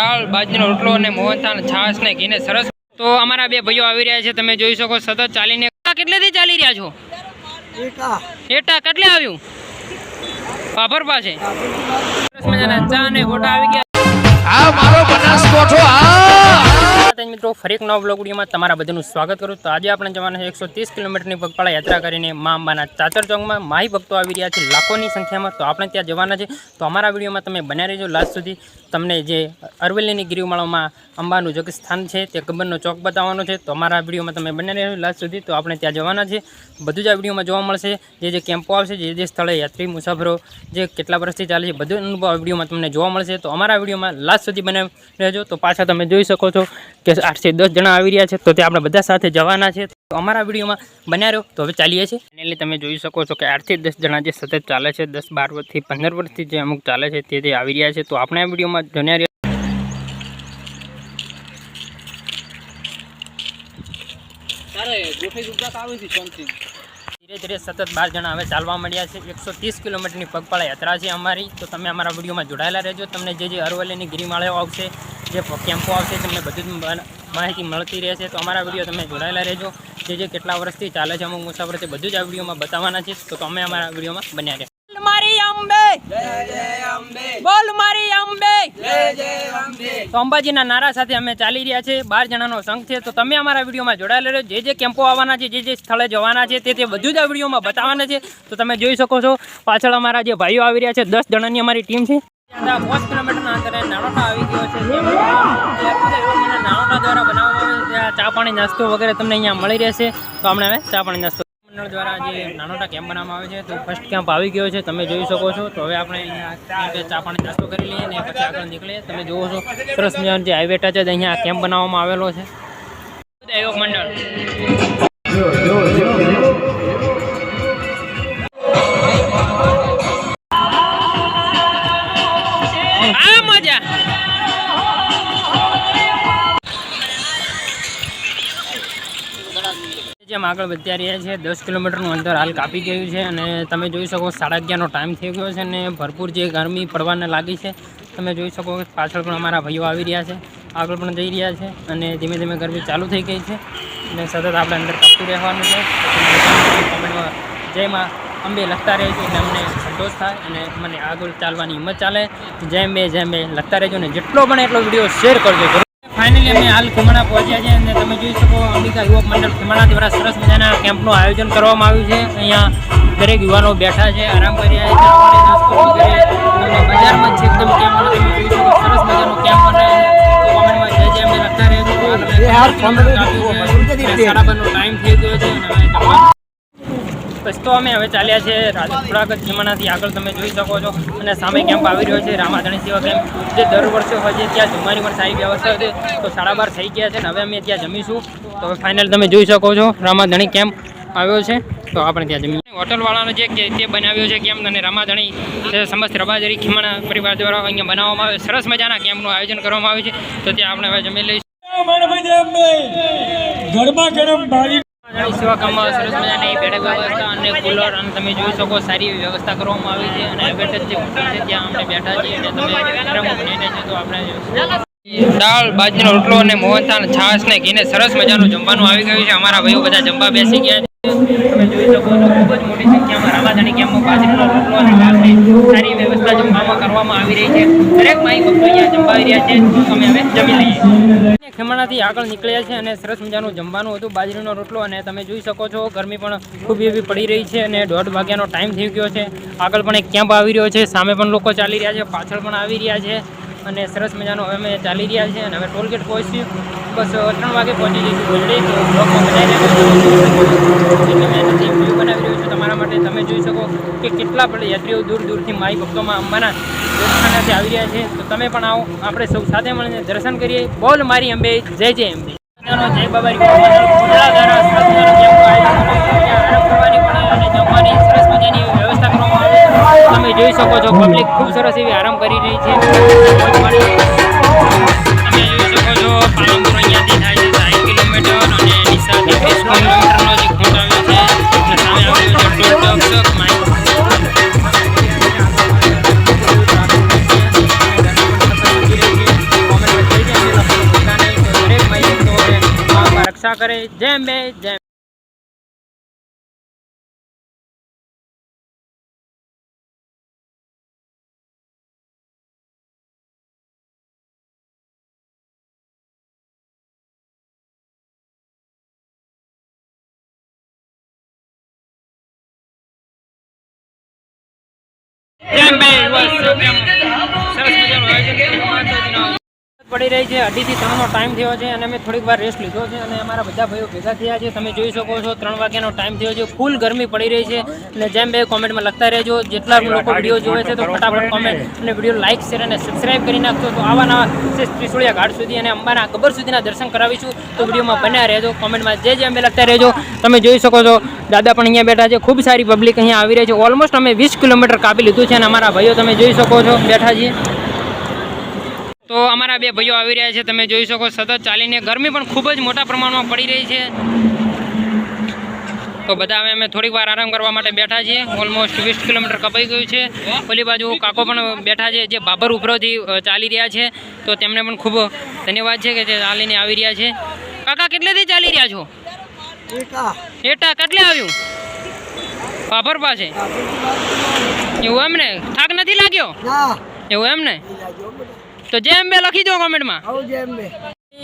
દાળ બાજરીનો રોટલો અને મોહનથાળ છાશ ને ઘીને સરસ. તો અમારા બે ભાઈઓ આવી રહ્યા છે તમે જોઈ શકો સતત ચાલીને. કેટલેથી ચાલી રહ્યા છો? એટા કેટલે આવ્યું? પાભર પાસે સરસ મજાના ચા અને ગોટા આવી ગયા. આ મારો બનાસકોઠો આ મિત્રો, ફરી એક નવા બ્લોગ તમારા બધાનું સ્વાગત કરું. તો આજે આપણે જવાના છે એકસો ત્રીસ કિલોમીટરની પગપાળા યાત્રા કરીને મા અંબાના ચાચર ચોકમાં માહી ભક્તો આવી રહ્યા છે લાખોની સંખ્યામાં. તો આપણે ત્યાં જવાના છે. તો અમારા વિડીયોમાં તમે બન્યા રહેજો લાસ્ટ સુધી. તમને જે અરવલ્લીની ગિરિમાળામાં અંબાનું જે સ્થાન છે તે કબરનો ચોક બતાવવાનો છે. તો અમારા વિડીયોમાં તમે બન્યા રહેજો લાસ્ટ સુધી. તો આપણે ત્યાં જવાના છે. બધું જ આ વિડીયોમાં જોવા મળશે. જે જે કેમ્પો આવશે, જે જે સ્થળે યાત્રી, મુસાફરો જે કેટલા વર્ષથી ચાલે છે, બધું અનુભવ આ વિડીયોમાં તમને જોવા મળશે. તો અમારા વિડીયોમાં લાસ્ટ સુધી બને રહેજો. તો પાછા તમે જોઈ શકો છો કે આઠથી દસ જણા આવી રહ્યા છે, તો તે આપણે બધા સાથે જવાના છે. તો અમારા વિડીયોમાં બન્યા રહ્યો તો હવે ચાલીએ છીએ. એટલે તમે જોઈ શકો છો કે આઠથી દસ જણા જે સતત ચાલે છે, દસ, બાર વર્ષથી પંદર વર્ષથી જે અમુક ચાલે છે, તે આવી રહ્યા છે. તો આપણે આ વિડીયોમાં જન્યા રહ્યો ધીરે ધીરે સતત બાર જણા હવે ચાલવા મળ્યા છે. એકસો ત્રીસ કિલોમીટરની પગપાળા યાત્રા છે અમારી. તો તમે અમારા વિડીયોમાં જોડાયેલા રહેજો. તમને જે જે અરવલ્લીની ગિરિમાળાઓ આવશે જે કેમ્પો આવશે તમને બધું જ માહિતી મળતી રહેશે. તો અમારા વીડિયો તમે જોડાયેલા રહેજો. જે જે કેટલા વર્ષથી ચાલે છે અમુક મુસાફર છે બધું જ આ વિડીયોમાં બતાવવાના છે. તો તમે અમારા વિડીયોમાં બન્યા રહે મારી અંબે. બોલ મારી અંબે. તો અંબાજીના નારા સાથે અમે ચાલી રહ્યા છે બાર જણાનો સંઘ છે. તો તમે અમારા વિડીયોમાં જોડાયેલા રહ્યો જે જે કેમ્પો આવવાના છે જે જે સ્થળે જવાના છે તે તે બધું જ આ વિડીયોમાં બતાવવાના છે. તો તમે જોઈ શકો છો પાછળ અમારા જે ભાઈઓ આવી રહ્યા છે. દસ જણાની અમારી ટીમ છે. અંતરે નાણોટા આવી ગયો છે. નાણોટા દ્વારા બનાવવામાં આવે છે. ચા પાણી નાસ્તો વગેરે તમને અહીંયા મળી રહેશે. તો આપણે ચા પાણી નાસ્તો મંડળ દ્વારા જે નાનોટા કેમ્પ બનાવવામાં આવે છે, તો ફર્સ્ટ કેમ્પ આવી ગયો છે. તમે જોઈ શકો છો. તો હવે આપણે ચા પાણી નાસ્તો કરી લઈએ અને આગળ નીકળીએ. તમે જુઓ છો, સરસ જે હાઈવે છે અહીંયા કેમ્પ બનાવવામાં આવેલો છે. આગળ વધ્યા રહ્યા છે. દસ કિલોમીટરનું અંતર હાલ કાપી ગયું છે અને તમે જોઈ શકો સાડા અગિયારનો ટાઈમ થઈ ગયો છે અને ભરપૂર જે ગરમી પડવાને લાગી છે, તમે જોઈ શકો કે પાછળ પણ અમારા ભાઈઓ આવી રહ્યા છે, આગળ પણ જઈ રહ્યા છે અને ધીમે ધીમે ગરમી ચાલુ થઈ ગઈ છે અને સતત આપણે અંદર કાપતું રહેવાનું છે. કોમેન્ટમાં જય માં અંબે લખતા રહેજો એટલે અમને સંતોષ થાય અને મને આગળ ચાલવાની હિંમત ચાલે. જેમ બે જેમ બે લખતા રહેજો ને જેટલો પણ એટલો વીડિયો શેર કરજો. ફાઇનલી અમે હાલ ખીમણા પહોંચ્યા છે અને તમે જોઈ શકો અંબિકા યુવક મંડળ ખીમણા દ્વારા સરસ મજાના કેમ્પનું આયોજન કરવામાં આવ્યું છે. અહીંયા દરેક યુવાનો બેઠા છે આરામ કરી રહ્યા છે બજારમાં છે. એકદમ કેમ્પ તમે જોઈ શકો સરસ મજાનો કેમ્પ બનાવ્યો છે. જય જય લખતા રહેજો અમે સાડા બારનો ટાઈમ થઈ ગયો છે બસ તો અમે હવે ચાલ્યા છે રાજપુરાગત ખીમણાથી આગળ તમે જોઈ શકો છો. અને સામે કેમ્પ આવી રહ્યો છે રામાધણી સેવા કેમ્પ જે દર વર્ષે હોય છે, ત્યાં જમવાની પણ સારી વ્યવસ્થા હતી તો સાડા બાર થઈ ગયા છે ને હવે અમે ત્યાં જમીશું. તો હવે ફાઇનલ તમે જોઈ શકો છો, રામાધણી કેમ્પ આવ્યો છે. તો આપણે ત્યાં જમીએ હોટલવાળાનો જે તે બનાવ્યો છે કેમ્પ અને રામાધણી સમસ્ત રબાજરી ખીમણા પરિવાર દ્વારા અહીંયા બનાવવામાં આવે સરસ મજાના કેમ્પનું આયોજન કરવામાં આવ્યું છે. તો ત્યાં આપણે હવે જમી લઈશું. ગરમા ગરમ બારી ઘણી સેવા કામમાં સરસ મજાની બેઠક વ્યવસ્થા અને કુલર અને તમે જોઈ શકો સારી વ્યવસ્થા કરવામાં આવી છે અને બેઠક જે છે ત્યાં અમે બેઠા છીએ અને તમે બનીને છે તો આપણે દાળ, બાજરીનો રોટલો અને મોહનથાળ, છાશ ને ઘીને સરસ મજાનું જમવાનું આવી ગયું છે. અમારા ભાઈઓ બધા જમવા બેસી ગયા છે. તમે જોઈ શકો છો, ખૂબ જ મોટી સંખ્યામાં રામાધાણી કેમ્પમાં બાજરીનો રોટલો અને છાશની સારી વ્યવસ્થા જમવામાં કરવામાં આવી રહી છે. દરેક માઈ રહ્યા છે અમે હવે જમી લઈએ. ખેમાણાથી આગળ નીકળ્યા છે અને સરસ મજાનું જમવાનું હતું, બાજરીનો રોટલો અને તમે જોઈ શકો છો, ગરમી પણ ખૂબ એવી પડી રહી છે અને દોઢ વાગ્યાનો ટાઈમ થઈ ગયો છે. આગળ પણ એક કેમ્પ આવી રહ્યો છે, સામે પણ લોકો ચાલી રહ્યા છે, પાછળ પણ આવી રહ્યા છે. અને સરસ મજાનો અમે ચાલી રહ્યા છે અને હવે ટોલગેટ પહોંચ્યું. બસ ત્રણ વાગે પહોંચી જઈશું એટલે મેં નથી બનાવી રહ્યો છું તમારા માટે. તમે જોઈ શકો કે કેટલા બધા યાત્રીઓ દૂર દૂરથી માઈ ભક્તોમાં અંબાના દેવસ્થાનેથી આવી રહ્યા છે. તો તમે પણ આવો. આપણે સૌ સાથે મળીને દર્શન કરીએ. બોલ મારી અંબે, જય જય અંબે. જય બાબા પણ જમવાની સરસ મજાની તમે જોઈ શકો છો પબ્લિક ખૂબ સરસ એવી આરામ કરી રહી છે. તમે કિલોમીટર અને કરે. જેમ બે જેમ સરસ મજાનું આયોજન પડી રહી છે. અઢીથી ત્રણનો ટાઈમ થયો છે અને અમે થોડીક વાર રેસ્ટ લીધો છે અને અમારા બધા ભાઈઓ ભેગા થયા છે. તમે જોઈ શકો છો, ત્રણ વાગ્યાનો ટાઈમ થયો છે. ફૂલ ગરમી પડી રહી છે અને જેમ બે કોમેન્ટમાં લખતા રહેજો. જેટલા લોકો વીડિયો જોવે છે તો ફટાફટ કોમેન્ટ અને વીડિયો લાઇક શેર અને સબસ્ક્રાઈબ કરી નાખજો. તો આવા નવા ત્રિશુળિયા ઘાટ સુધી અને અંબાના ગબર સુધીના દર્શન કરાવીશું. તો વિડીયોમાં બન્યા રહેજો. કોમેન્ટમાં જે જે અમે લખતા રહેજો. તમે જોઈ શકો છો, દાદા પણ અહીંયા બેઠા છે. ખૂબ સારી પબ્લિક અહીંયા આવી રહી છે. ઓલમોસ્ટ અમે વીસ કિલોમીટર કાપી લીધું છે અને અમારા ભાઈઓ તમે જોઈ શકો છો, બેઠા છીએ. તો અમારા બે ભાઈઓ આવી રહ્યા છે તમે જોઈ શકો સતત ચાલીને ગરમી પણ ખૂબ જ મોટા પ્રમાણમાં પડી રહી છે. તો બધા હવે અમે થોડીક વાર આરામ કરવા માટે બેઠા છીએ ઓલમોસ્ટ વીસ કિલોમીટર કપાઈ ગયું છે. ઓલી બાજુ કાકો પણ બેઠા છે જે બાબર ઉપરોથી ચાલી રહ્યા છે. તો તેમને પણ ખૂબ ધન્યવાદ છે કે જે ચાલીને આવી રહ્યા છે. કાકા કેટલેથી ચાલી રહ્યા છો? એટા. કેટલે આવ્યું? બાબર પાસે? એવું એમ ને થાક નથી લાગ્યો? એવું એમ ને તો જેમ બે લખી દો કોમેન્ટમાં.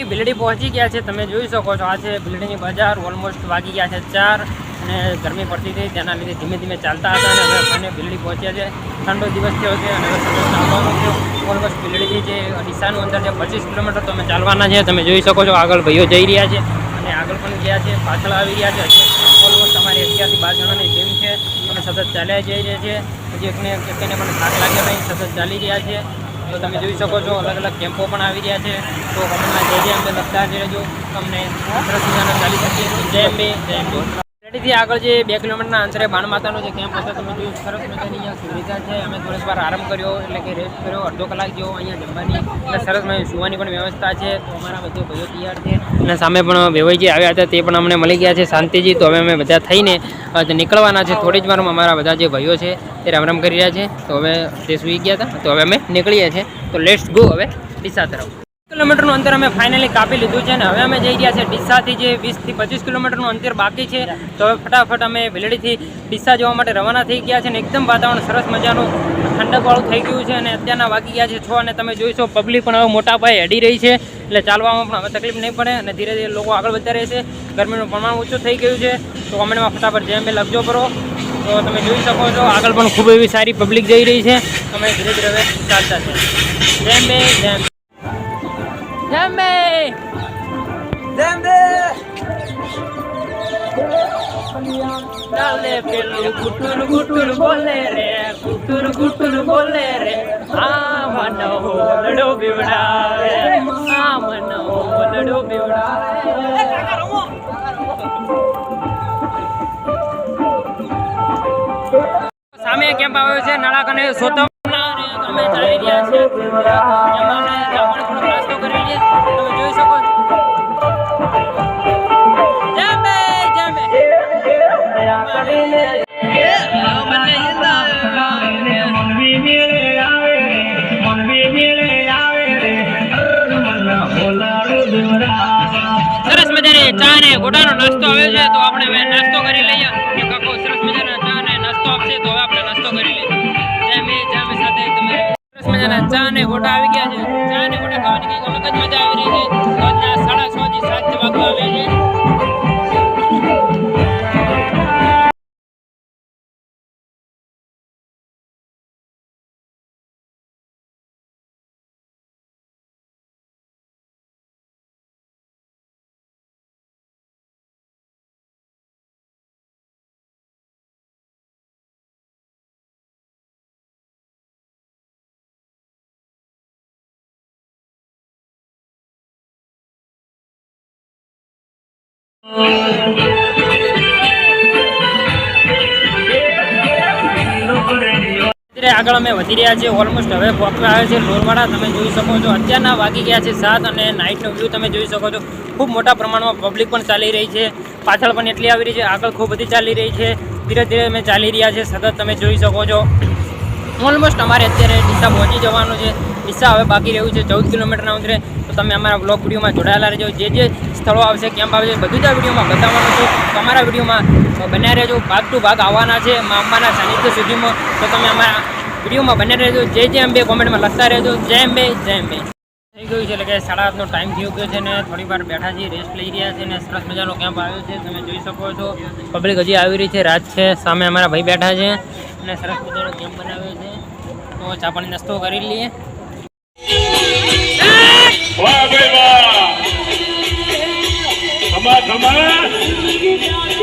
એ ભીલડી પહોંચી ગયા છે તમે જોઈ શકો છો. આ છે ભીલડીની બજાર ઓલમોસ્ટ વાગી ગયા છે ચાર અને ગરમી પડતી હતી તેના લીધે ધીમે ધીમે ચાલતા હતા અને હવે મને ભીલડી પહોંચ્યા છે. ઠંડો દિવસ થયો છે અને હવે ચાલવાનું છે. ઓલમોસ્ટ ભીલડીથી જે ડીસાનું અંદર છે પચીસ કિલોમીટર તમે ચાલવાના છે તમે જોઈ શકો છો આગળ ભાઈઓ જઈ રહ્યા છે અને આગળ પણ ગયા છે પાછળ આવી રહ્યા છે. ઓલમોસ્ટ અમારી અગિયારથી બાર જણાની ટીમ છે. અમે સતત ચાલ્યા જઈ રહ્યા છીએ. હજી એકને એકને પણ થાક લાગ્યા નહીં સતત ચાલી રહ્યા છે તો તમે જોઈ શકો છો અલગ અલગ કેમ્પો પણ આવી રહ્યા છે. તો કમેન્ટમાં જય જય અંબે લખતા રહેજો તમને સરસ મજાના ચાલી શકીએ જય અંબે. જય અંબે. રેડીથી આગળ જે બે કિલોમીટરના અંતરે બાણ માતાનો જે કેમ્પ હતો, તમે જોયું સરસ મજાની અહીંયા સુવિધા છે. અમે થોડીક વાર આરામ કર્યો, એટલે કે રેસ્ટ કર્યો, અડધો કલાક જેવો અહીંયા જમવાની. એટલે સરસ મજાની સુવાની પણ વ્યવસ્થા છે. તો અમારા બધો ભાઈઓ તૈયાર છે. અને સામે પણ વેવાઈજી આવ્યા હતા, તે પણ અમને મળી ગયા છે. શાંતિજી, તો હવે અમે બધા થઈને નીકળવાના છે. થોડી જ વારમાં અમારા બધા જે ભાઈઓ છે એ રામ રામ કરી રહ્યા છે. તો હવે તે સૂઈ ગયા હતા. તો હવે અમે નીકળીએ છીએ. તો લેટ્સ ગો હવે ડીસા તરફ. કિલોમીટરનું અંતર અમે ફાઇનલી કાપી લીધું છે અને હવે અમે જઈ રહ્યા છે ડીસાથી જે વીસથી પચીસ કિલોમીટરનું અંતર બાકી છે. તો હવે ફટાફટ અમે વેલડીથી ડીસા જવા માટે રવાના થઈ ગયા છે અને એકદમ વાતાવરણ સરસ મજાનું ઠંડકવાળું થઈ ગયું છે અને અત્યારના વાગી ગયા છે છ અને તમે જોઈશો, પબ્લિક પણ હવે મોટા પાયે હડી રહી છે એટલે ચાલવામાં પણ હવે તકલીફ નહીં પડે અને ધીરે ધીરે લોકો આગળ વધતા રહેશે ગરમીનું પ્રમાણ ઓછું થઈ ગયું છે. તો કોમેન્ટમાં ફટાફટ જેમ બે લખજો કરો તો તમે જોઈ શકો છો, આગળ પણ ખૂબ એવી સારી પબ્લિક જઈ રહી છે. તમે ધીરે ધીરે હવે ચાલતા છે જેમ બે જેમ જેમ બે ચાલે pelu ગુટુર ગુટુર બોલે રે ગુટુર ગુટુર બોલે રે આ મનો લડો બીવડાવે આ મનો લડો બીવડાવે સામે કેમ્પ આવ્યો છે નાળા કને સોતમ અમે ચાલી રહ્યા છીએ સરસ મજાની ચા ને ગોટાનો નાસ્તો આવે છે તો આપણે નાસ્તો કરી લઈએ. ચા ને ગોટા આવી ગયા છે. ચા ને ગોટા ખાવાની કંઈક અલગ જ મજા આવી રહી છે. રાતના સાડા છ થી સાત વાગવા આવ્યા છે. આગળ અમે વધી રહ્યા છીએ ઓલમોસ્ટ હવે પહોંચવા આવે છે લોરવાડા તમે જોઈ શકો છો. અત્યારના વાગી ગયા છે સાત અને નાઇટનો વ્યૂ તમે જોઈ શકો છો. ખૂબ મોટા પ્રમાણમાં પબ્લિક પણ ચાલી રહી છે. પાછળ પણ એટલી આવી રહી છે, આગળ ખૂબ બધી ચાલી રહી છે. ધીરે ધીરે અમે ચાલી રહ્યા છે સતત તમે જોઈ શકો છો. ઓલમોસ્ટ અમારે અત્યારે ડીસા પહોંચી જવાનું છે. ડીસા હવે બાકી રહ્યું છે, ચૌદ કિલોમીટરના ઉતરે તો તમે અમારા બ્લોગ વિડીયોમાં જોડાયેલા રહેજો. જે જે સ્થળો આવશે કેમ્પ આવશે બધું જ આ વિડીયોમાં બતાવવાનું છે. તમારા વિડીયોમાં બન્યા રહેજો, ભાગ ટુ ભાગ આવવાના છે મા અંબાના સાનિધ્ય સુધીમાં. તો તમે અમારા વિડીયોમાં બન્યા રહેજો. જે જે અંબે, કોમેન્ટમાં લખતા રહેજો. જય અંબે જય અંબે. થઈ ગયું છે, એટલે કે સાડા આઠનો ટાઈમ થઈ ગયો છે ને, થોડી વાર બેઠા છીએ રેસ્ટ લઈ રહ્યા છે ને, સરસ મજાનો કેમ્પ આવ્યો છે. તમે જોઈ શકો છો પબ્લિક હજી આવી રહી છે, રાત છે, સામે અમારા ભાઈ બેઠા છે અને સરસ મજાનો કેમ્પ બનાવ્યો છે. તો ચા પાણી નાસ્તો કરી લઈએ. વાહ ભાઈ વાહ! ખમા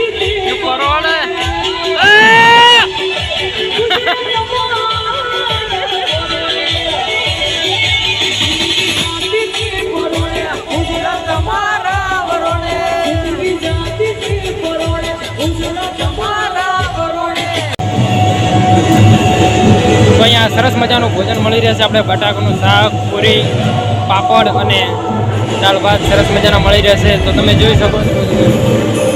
અહીંયા સરસ મજાનું ભોજન મળી રહેશે. આપણે બટાકાનું શાક પૂરી પાપડ અને દાળ ભાત સરસ મજાના મળી રહેશે. તો તમે જોઈ શકો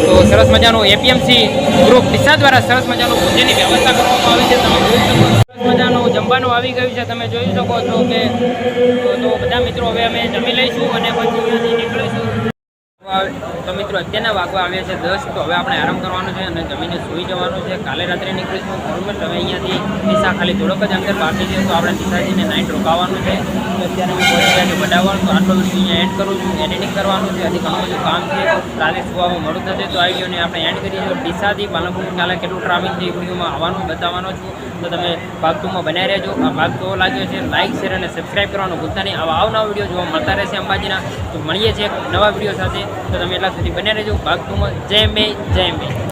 તો સરસ મજાનું એપીએમસી ગ્રુપ ડીસા દ્વારા સરસ મજાનું ભોજનની વ્યવસ્થા કરવામાં આવી છે. તમે જોઈ શકો સરસ મજાનું જમવાનું આવી ગયું છે. તમે જોઈ શકો છો કે તો- બધા મિત્રો હવે અમે જમી લઈશું અને પછી નીકળીશું. તો મિત્રો, અત્યારના વાગવા આવ્યા છે દસ, તો હવે આપણે આરામ કરવાનો છે અને જમીને સૂઈ જવાનું છે. કાલે રાત્રે નીકળીશું ઓલમોસ્ટ હવે અહીંયાથી દિશા ખાલી થોડોક જ અંદર બાકી છે તો આપણે દિશાજીને નાઇટ રોકાવાનું છે. અત્યારે હું છું બનાવવાનું, તો આટલો વીડિયો અહીંયા એડ કરું છું, એડિટિંગ કરવાનું છે. હજી ઘણું બધું કામ છે. કાલે સુવામાં મોડું થશે તો આ વિડીયોને આપણે એન્ડ કરીએ છીએ. દિશાથી પાલનપુર કાલે કેટલું ટ્રાફિક છે એ આવવાનું, બતાવવાનો છું. તો તમે ભાગ ટુમાં બનાવી રહેજો. આ ભાગ તો લાગ્યો છે લાઇક શેર અને સબસ્ક્રાઈબ કરવાનું ભૂલતા નહીં. આવા આવનારા વીડિયો જોવા મળતા રહેશે અંબાજીના. તો મળીએ છીએ નવા વીડિયો સાથે. તો તમે એટલા સુધી બન્યા રહેજો. ભાગ ટુમાં જય મે જય મે.